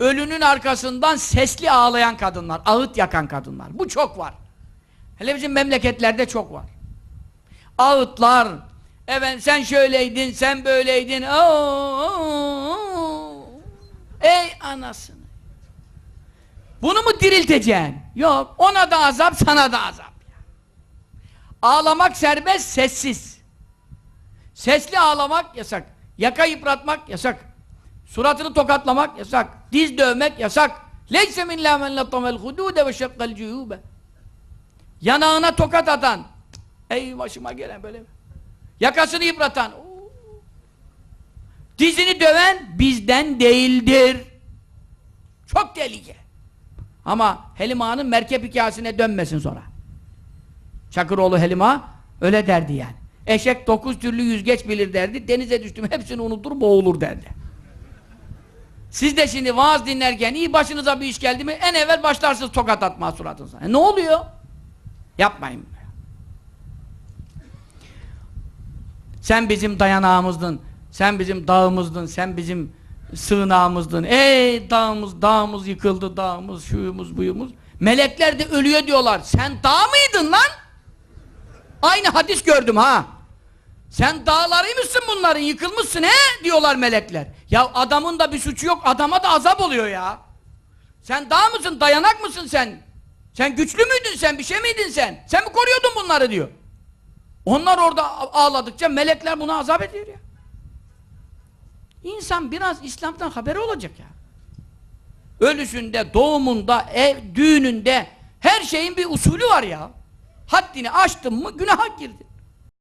ölünün arkasından sesli ağlayan kadınlar, ağıt yakan kadınlar. Bu çok var. Hele bizim memleketlerde çok var. Ağıtlar, evet sen şöyleydin, sen böyleydin. Oo, ey anasını. Bunu mu dirilteceksin? Yok. Ona da azap, sana da azap. Ağlamak serbest, sessiz. Sesli ağlamak yasak. Yaka yıpratmak yasak. Suratını tokatlamak yasak. Diz dövmek yasak. Leyse min la men latamel hudude ve şekkal cuyube. Yanağına tokat atan. Ey başıma gelen böyle. Yakasını yıpratan. Dizini döven bizden değildir. Çok tehlike. Ama Helima'nın merkep hikayesine dönmesin sonra. Çakıroğlu Helima öyle derdi yani. Eşek dokuz türlü yüzgeç bilir derdi. Denize düştüm hepsini unutur boğulur derdi. Siz de şimdi vaaz dinlerken iyi başınıza bir iş geldi mi en evvel başlarsınız tokat atma suratınıza. E ne oluyor? Yapmayın. Sen bizim dayanağımızdın. Sen bizim dağımızdın. Sen bizim sığınağımızdın. Ey dağımız, dağımız yıkıldı, dağımız, şuyumuz, buyumuz. Melekler de ölüyor diyorlar. Sen dağ mıydın lan? Aynı hadis gördüm ha. Sen dağlarıymışsın bunların, yıkılmışsın he diyorlar melekler. Ya adamın da bir suçu yok, adama da azap oluyor ya. Sen dağ mısın, dayanak mısın sen? Sen güçlü müydün sen, bir şey miydin sen? Sen mi koruyordun bunları diyor. Onlar orada ağladıkça melekler buna azap ediyor ya. İnsan biraz İslam'dan haberi olacak ya. Ölüsünde, doğumunda, ev, düğününde her şeyin bir usulü var ya. Haddini aştın mı günaha girdin.